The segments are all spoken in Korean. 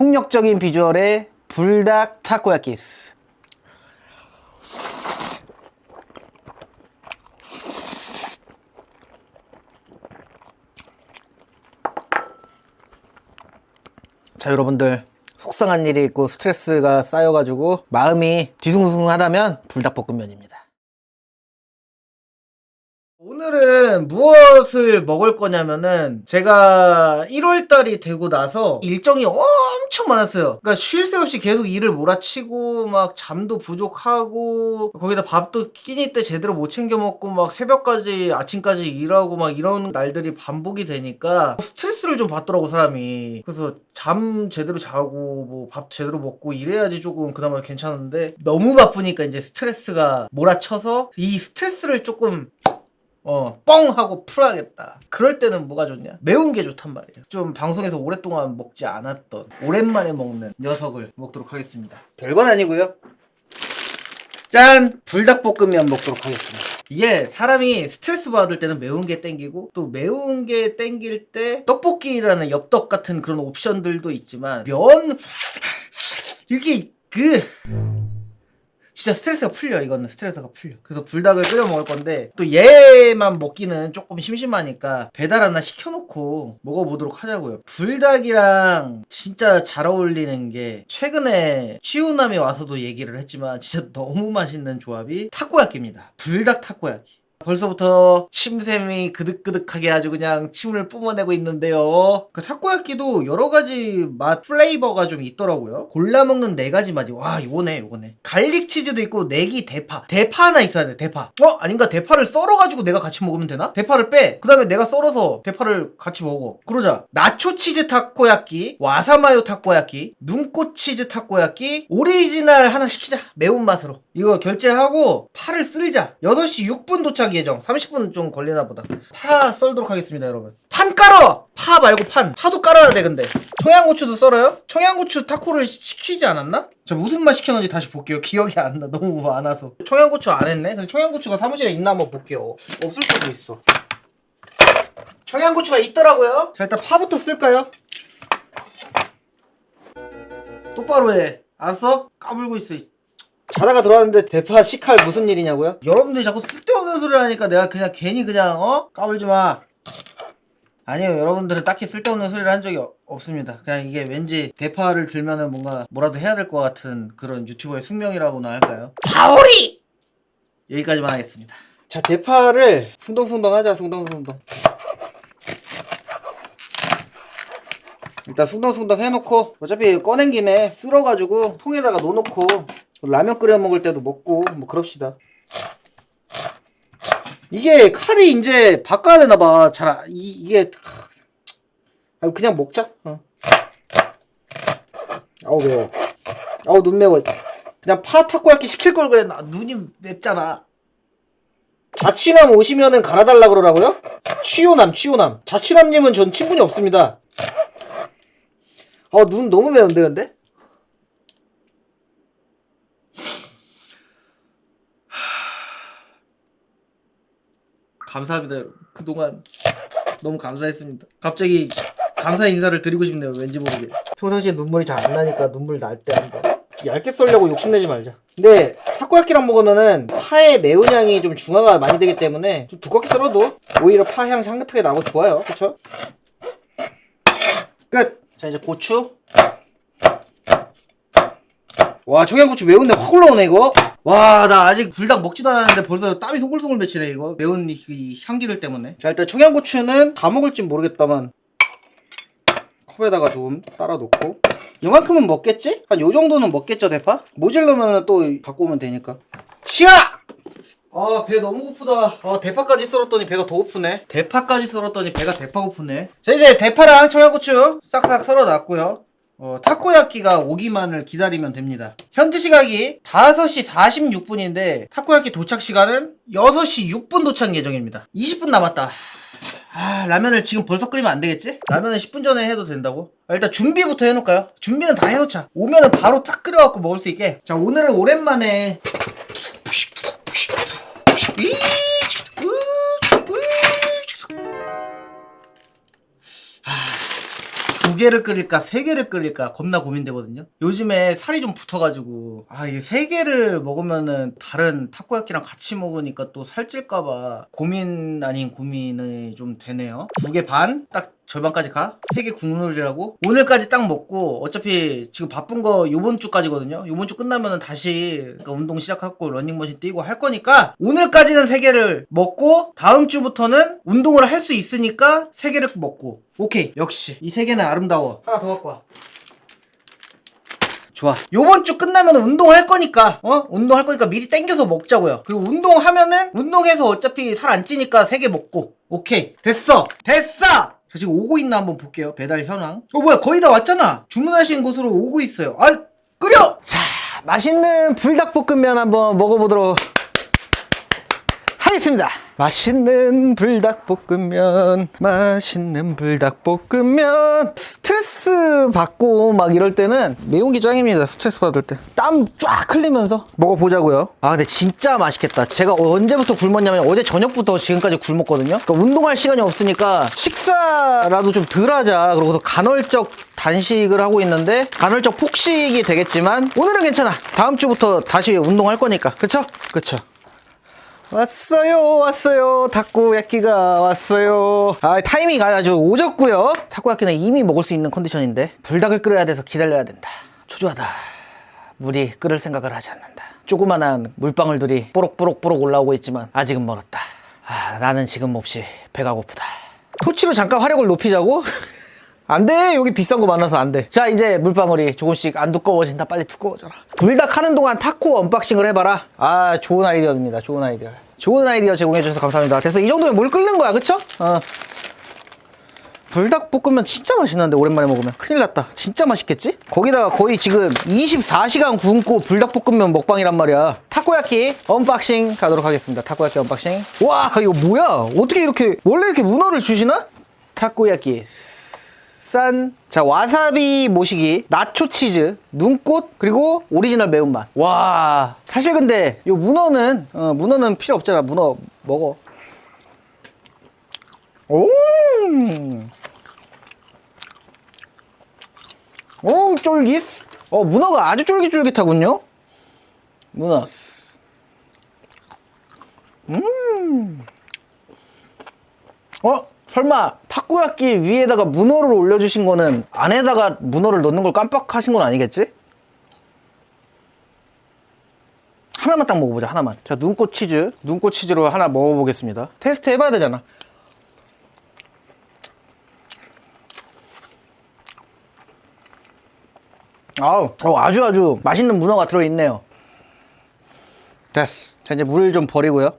폭력적인 비주얼의 불닭 타코야키스. 자, 여러분들. 속상한 일이 있고 스트레스가 쌓여가지고 마음이 뒤숭숭하다면 불닭볶음면입니다. 오늘은 무엇을 먹을 거냐면은 제가 1월달이 되고 나서 일정이 엄청 많았어요. 그러니까 쉴 새 없이 계속 일을 몰아치고 막 잠도 부족하고 거기다 밥도 끼니 때 제대로 못 챙겨 먹고 막 새벽까지 아침까지 일하고 막 이런 날들이 반복이 되니까 스트레스를 좀 받더라고 사람이. 그래서 잠 제대로 자고 뭐 밥 제대로 먹고 이래야지 조금 그나마 괜찮은데 너무 바쁘니까 이제 스트레스가 몰아쳐서 이 스트레스를 조금 어, 뻥! 하고 풀어야겠다. 그럴 때는 뭐가 좋냐? 매운 게 좋단 말이에요. 좀 방송에서 오랫동안 먹지 않았던, 오랜만에 먹는 녀석을 먹도록 하겠습니다. 별건 아니고요 짠! 불닭볶음면 먹도록 하겠습니다. 이게 사람이 스트레스 받을 때는 매운 게 땡기고 또 매운 게 땡길 때 떡볶이라는 엽떡 같은 그런 옵션들도 있지만 면 이렇게 그 진짜 스트레스가 풀려 이거는. 스트레스가 풀려. 그래서 불닭을 끓여 먹을 건데 또 얘만 먹기는 조금 심심하니까 배달 하나 시켜놓고 먹어보도록 하자고요. 불닭이랑 진짜 잘 어울리는 게 최근에 치우남이 와서도 얘기를 했지만 진짜 너무 맛있는 조합이 타코야끼입니다. 불닭 타코야끼 벌써부터 침샘이 그득그득하게 아주 그냥 침을 뿜어내고 있는데요. 그 타코야끼도 여러 가지 맛 플레이버가 좀 있더라고요. 골라 먹는 네 가지 맛이 와 요거네 요거네. 갈릭 치즈도 있고 내기 대파 대파 하나 있어야 돼 대파. 어 아닌가 대파를 썰어가지고 내가 같이 먹으면 되나? 대파를 빼. 그다음에 내가 썰어서 대파를 같이 먹어. 그러자 나초 치즈 타코야끼, 와사마요 타코야끼, 눈꽃 치즈 타코야끼, 오리지널 하나 시키자 매운 맛으로. 이거 결제하고 파를 쓸자. 6시 6분 도착 예정. 30분 좀 걸리나 보다. 파 썰도록 하겠습니다, 여러분. 판 깔어! 파 말고 판. 파도 깔아야 돼, 근데. 청양고추도 썰어요? 청양고추 타코를 시- 시키지 않았나? 저 무슨 맛 시켰는지 다시 볼게요. 기억이 안 나. 너무 많아서. 청양고추 안 했네? 청양고추가 사무실에 있나 한번 볼게요. 없을 수도 있어. 청양고추가 있더라고요. 자, 일단 파부터 쓸까요? 똑바로 해. 알았어? 까불고 있어. 이 자다가 들어왔는데 대파 식할 무슨 일이냐고요? 여러분들이 자꾸 쓸데없는 소리를 하니까 내가 그냥 괜히 그냥 어? 까불지 마. 아니요 여러분들은 딱히 쓸데없는 소리를 한 적이 어- 없습니다. 그냥 이게 왠지 대파를 들면은 뭔가 뭐라도 해야 될 것 같은 그런 유튜버의 숙명이라고나 할까요? 파오리! 여기까지만 하겠습니다. 자 대파를 숭덩숭덩 하자 숭덩숭덩. 일단 숭덩숭덩 해놓고 어차피 꺼낸 김에 쓸어가지고 통에다가 넣어놓고 라면 끓여 먹을 때도 먹고 뭐 그럽시다. 이게 칼이 이제 바꿔야 되나 봐. 잘 아- 이, 이게 아, 그냥 먹자. 어. 아우 매워. 아우 눈 매워. 그냥 파 타코야키 시킬 걸 그랬나? 눈이 맵잖아. 자취남 오시면은 갈아달라 그러라고요? 취요남, 취요남. 자취남님은 전 친분이 없습니다. 아, 눈 너무 매운데, 근데? 감사합니다. 그동안 너무 감사했습니다. 갑자기 감사 인사를 드리고 싶네요, 왠지 모르게. 평상시에 눈물이 잘 안 나니까 눈물 날 때 한번. 얇게 썰려고 욕심내지 말자. 근데 타코야끼랑 먹으면은 파의 매운 향이 좀 중화가 많이 되기 때문에 좀 두껍게 썰어도 오히려 파 향 향긋하게 나고 좋아요. 그쵸? 끝! 자, 이제 고추. 와, 청양고추 매운데 확 올라오네, 이거. 와, 나 아직 불닭 먹지도 않았는데 벌써 땀이 송글송글 맺히네, 이거. 매운 이, 이 향기들 때문에. 자, 일단 청양고추는 다 먹을진 모르겠다만. 컵에다가 좀 따라 놓고. 이만큼은 먹겠지? 한 요 정도는 먹겠죠, 대파? 모질르면 또 갖고 오면 되니까. 치아! 아, 배 너무 고프다. 아, 대파까지 썰었더니 배가 더 고프네. 대파까지 썰었더니 배가 대파 고프네. 자, 이제 대파랑 청양고추 싹싹 썰어 놨고요. 어, 타코야끼가 오기만을 기다리면 됩니다. 현지 시각이 5시 46분인데 타코야끼 도착 시간은 6시 6분 도착 예정입니다. 20분 남았다. 아, 라면을 지금 벌써 끓이면 안 되겠지? 라면은 10분 전에 해도 된다고? 아, 일단 준비부터 해놓을까요? 준비는 다 해놓자. 오면은 바로 탁 끓여갖고 먹을 수 있게. 자, 오늘은 오랜만에 이, 개를 끓일까 세 개를 끓일까 겁나 고민되거든요. 요즘에 살이 좀 붙어가지고 아 이게 세 개를 먹으면은 다른 타코야끼랑 같이 먹으니까 또 살찔까봐 고민 아닌 고민이 좀 되네요. 두 개 반 딱 절반까지 가? 세개 국룰이라고? 오늘까지 딱 먹고 어차피 지금 바쁜 거 요번 주까지거든요. 요번 주 끝나면은 다시 그러니까 운동 시작하고 러닝머신 뛰고 할 거니까 오늘까지는 세 개를 먹고 다음 주부터는 운동을 할 수 있으니까 세 개를 먹고 오케이 역시 이 세 개는 아름다워 하나 더 갖고 와 좋아. 요번 주 끝나면 운동할 거니까, 어? 운동할 거니까 미리 땡겨서 먹자고요. 그리고 운동하면은, 운동해서 어차피 살 안 찌니까 세 개 먹고. 오케이. 됐어! 됐어! 저 지금 오고 있나 한번 볼게요. 배달 현황. 어, 뭐야. 거의 다 왔잖아. 주문하신 곳으로 오고 있어요. 아이, 끓여! 자, 맛있는 불닭볶음면 한번 먹어보도록 하겠습니다. 맛있는 불닭볶음면, 맛있는 불닭볶음면. 스트레스 받고 막 이럴 때는 매운 게 짱입니다. 스트레스 받을 때. 땀 쫙 흘리면서 먹어보자고요. 아, 근데 진짜 맛있겠다. 제가 언제부터 굶었냐면 어제 저녁부터 지금까지 굶었거든요. 그러니까 운동할 시간이 없으니까 식사라도 좀 덜 하자. 그러고서 간헐적 단식을 하고 있는데 간헐적 폭식이 되겠지만 오늘은 괜찮아. 다음 주부터 다시 운동할 거니까. 그쵸? 그쵸. 왔어요 왔어요. 타코야끼가 왔어요. 아 타이밍 아주 오졌고요. 타코야끼는 이미 먹을 수 있는 컨디션인데 불닭을 끓여야 돼서 기다려야 된다. 초조하다. 물이 끓을 생각을 하지 않는다. 조그만한 물방울들이 뽀록뽀록뽀록 올라오고 있지만 아직은 멀었다. 아 나는 지금 몹시 배가 고프다. 토치로 잠깐 화력을 높이자고? 안 돼! 여기 비싼 거 많아서 안 돼. 자, 이제 물방울이 조금씩 안 두꺼워진다. 빨리 두꺼워져라. 불닭 하는 동안 타코 언박싱을 해봐라. 아, 좋은 아이디어입니다. 좋은 아이디어. 좋은 아이디어 제공해주셔서 감사합니다. 됐어. 이 정도면 물 끓는 거야. 그쵸? 어. 불닭 볶으면 진짜 맛있는데 오랜만에 먹으면 큰일 났다 진짜 맛있겠지? 거기다가 거의 지금 24시간 굶고 불닭 볶음면 먹방이란 말이야 타코야키 언박싱 가도록 하겠습니다 타코야키 언박싱 와 이거 뭐야 어떻게 이렇게 원래 이렇게 문어를 주시나? 타코야키 싼, 자, 와사비 모시기, 나초 치즈, 눈꽃, 그리고 오리지널 매운맛. 와, 사실 근데, 요 문어는, 어, 문어는 필요 없잖아. 문어 먹어. 오! 오, 쫄깃. 어, 문어가 아주 쫄깃쫄깃하군요. 문어. 음. 어? 설마 타코야끼 위에다가 문어를 올려주신 거는 안에다가 문어를 넣는 걸 깜빡하신 건 아니겠지? 하나만 딱 먹어보자 하나만. 자 눈꽃 치즈. 눈꽃 치즈로 하나 먹어보겠습니다. 테스트 해봐야 되잖아. 아우 어, 아주 아주 맛있는 문어가 들어있네요. 됐어. 자 이제 물좀 버리고요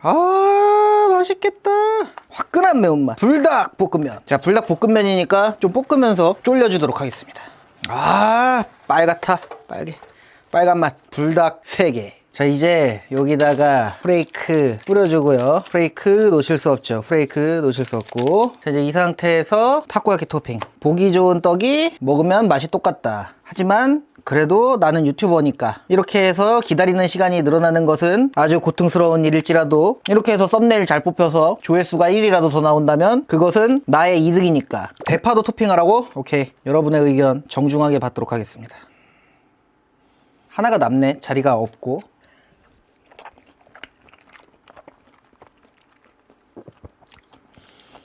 아 맛있겠다. 화끈한 매운맛. 불닭 볶음면. 자 불닭 볶음면이니까 좀 볶으면서 졸려주도록 하겠습니다. 아 빨갛다. 빨개. 빨간 맛. 불닭 3개 자 이제 여기다가 프레이크 뿌려주고요. 프레이크 놓칠 수 없죠. 프레이크 놓칠 수 없고. 자 이제 이 상태에서 타코야키 토핑. 보기 좋은 떡이 먹으면 맛이 똑같다. 하지만 그래도 나는 유튜버니까. 이렇게 해서 기다리는 시간이 늘어나는 것은 아주 고통스러운 일일지라도 이렇게 해서 썸네일 잘 뽑혀서 조회수가 1이라도 더 나온다면 그것은 나의 이득이니까. 대파도 토핑하라고? 오케이. 여러분의 의견 정중하게 받도록 하겠습니다. 하나가 남네 자리가 없고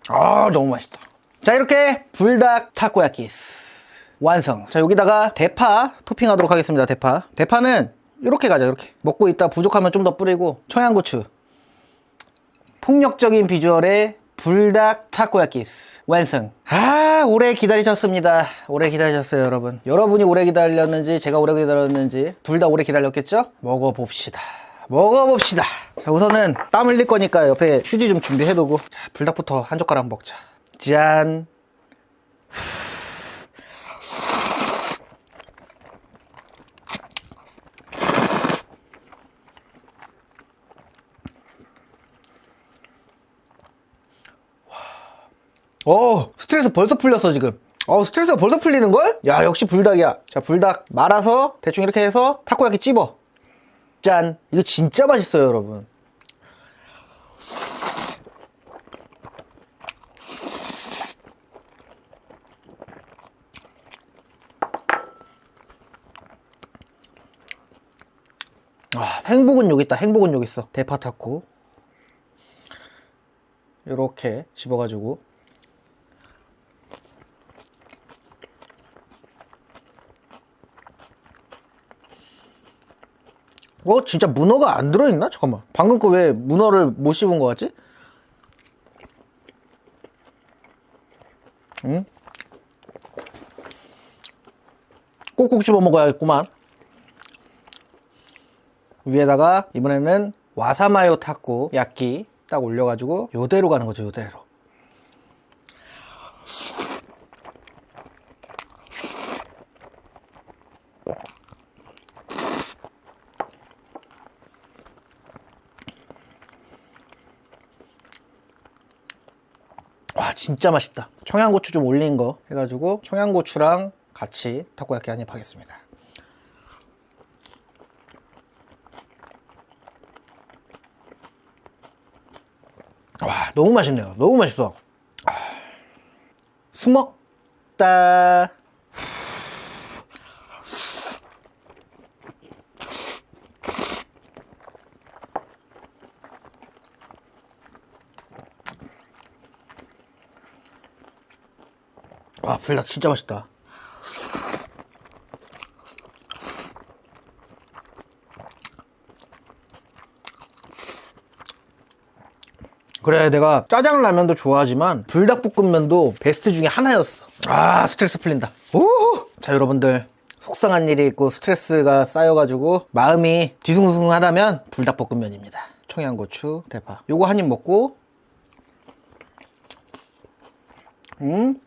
아 너무 맛있다. 자 이렇게 불닭 타코야키 완성. 자 여기다가 대파 토핑하도록 하겠습니다 대파. 대파는 이렇게 가죠 이렇게. 먹고 있다 부족하면 좀 더 뿌리고 청양고추. 폭력적인 비주얼의 불닭 타코야키 완성. 아 오래 기다리셨습니다. 오래 기다리셨어요 여러분. 여러분이 오래 기다렸는지 제가 오래 기다렸는지 둘 다 오래 기다렸겠죠? 먹어봅시다 먹어봅시다. 자 우선은 땀 흘릴 거니까 옆에 휴지 좀 준비해두고. 자 불닭부터 한 젓가락 먹자. 짠. 어 스트레스 벌써 풀렸어 지금. 어 스트레스가 벌써 풀리는걸? 야 역시 불닭이야. 자 불닭 말아서 대충 이렇게 해서 타코야키 찝어 짠. 이거 진짜 맛있어요, 여러분. 아, 행복은 여기 있다. 행복은 여기 있어. 대파 타코. 이렇게 집어가지고 어, 진짜 문어가 안 들어있나? 잠깐만. 방금 거 왜 문어를 못 씹은 거 같지? 응? 꼭꼭 씹어 먹어야겠구만. 위에다가 이번에는 와사마요 타코 야끼 딱 올려가지고 요대로 가는 거죠 요대로 와 진짜 맛있다. 청양고추 좀 올린 거 해가지고 청양고추랑 같이 타코야끼 한입 하겠습니다. 와 너무 맛있네요. 너무 맛있어. 아, 수먹다 와 불닭 진짜 맛있다. 그래 내가 짜장라면도 좋아하지만 불닭볶음면도 베스트 중에 하나였어. 아 스트레스 풀린다. 오! 자 여러분들. 속상한 일이 있고 스트레스가 쌓여가지고 마음이 뒤숭숭하다면 불닭볶음면입니다. 청양고추 대파. 요거 한 입 먹고 음?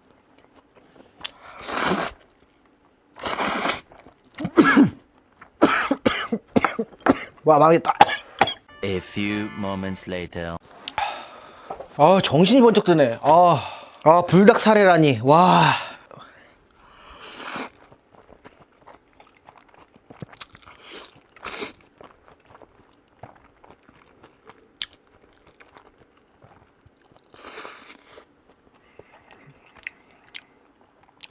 와 망했다. A few moments later. 아 정신이 번쩍 드네. 아, 아 불닭 사례라니. 와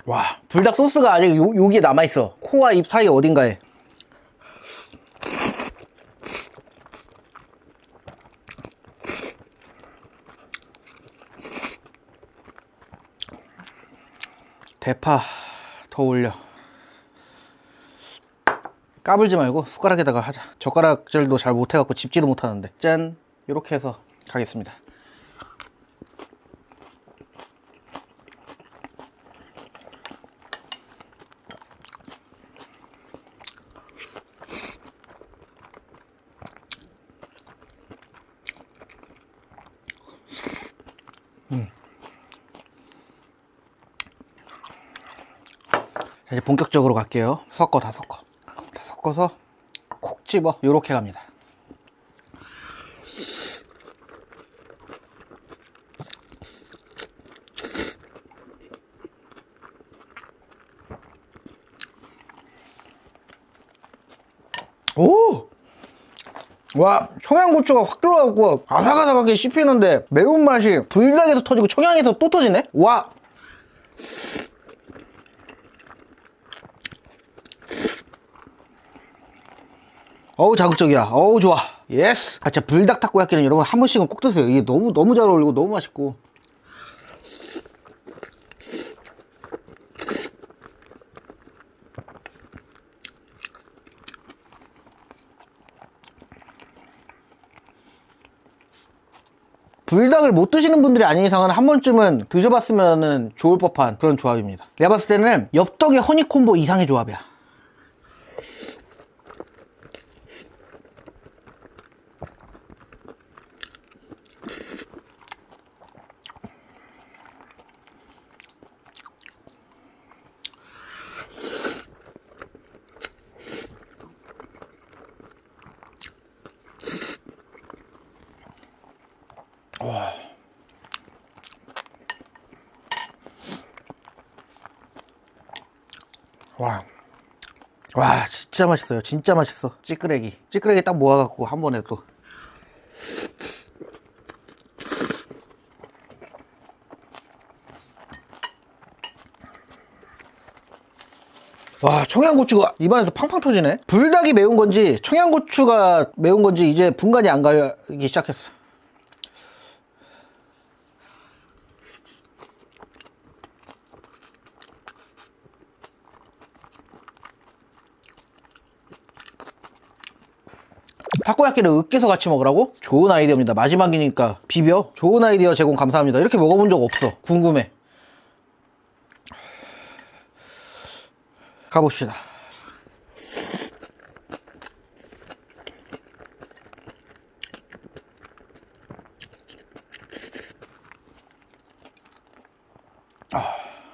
와, 불닭 소스가 아직 요, 여기에 남아있어. 코와 입 사이 어딘가에. 대파 더 올려. 까불지 말고 숟가락에다가 하자. 젓가락질도 잘 못해갖고 집지도 못하는데. 짠. 이렇게 해서 가겠습니다 자, 이제 본격적으로 갈게요. 섞어, 다 섞어. 다 섞어서 콕 집어. 요렇게 갑니다. 오! 와, 청양고추가 확 들어가고 아삭아삭하게 씹히는데 매운맛이 불닭에서 터지고 청양에서 또 터지네? 와! 어우 자극적이야. 어우 좋아. 예스 아 진짜 불닭 타코야끼는 여러분 한 번씩은 꼭 드세요. 이게 너무 너무 잘 어울리고 너무 맛있고. 불닭을 못 드시는 분들이 아닌 이상은 한 번쯤은 드셔봤으면 좋을 법한 그런 조합입니다. 내가 봤을 때는 엽떡의 허니콤보 이상의 조합이야 와. 와, 진짜 맛있어요. 진짜 맛있어. 찌끄레기. 찌끄레기 딱 모아갖고 한 번에 또. 와 청양고추가 입안에서 팡팡 터지네 불닭이 매운 건지 청양고추가 매운 건지 이제 분간이 안 가기 시작했어 타코야끼를 으깨서 같이 먹으라고? 좋은 아이디어입니다. 마지막이니까 비벼. 좋은 아이디어 제공 감사합니다. 이렇게 먹어본 적 없어. 궁금해. 가봅시다.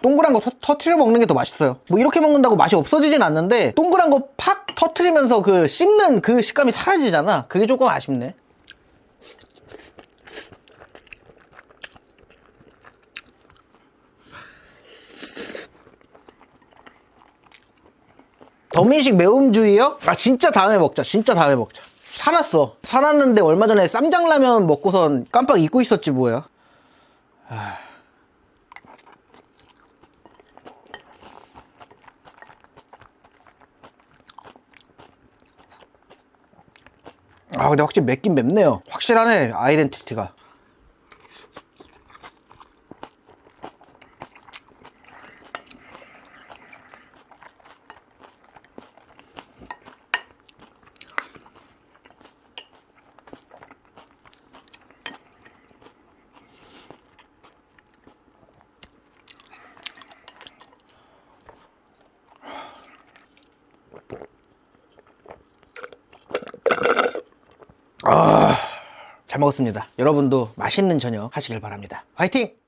동그란 거 터, 터트려 먹는 게 더 맛있어요. 뭐 이렇게 먹는다고 맛이 없어지진 않는데 동그란 거 팍 터트리면서 그 씹는 그 식감이 사라지잖아. 그게 조금 아쉽네. 더민식 매움주의요? 아 진짜 다음에 먹자 진짜 다음에 먹자 사놨어 사놨는데 얼마 전에 쌈장라면 먹고선 깜빡 잊고 있었지 뭐야 아. 아 근데 확실히 맵긴 맵네요. 확실하네 아이덴티티가 먹었습니다 여러분도 맛있는 저녁 하시길 바랍니다 화이팅!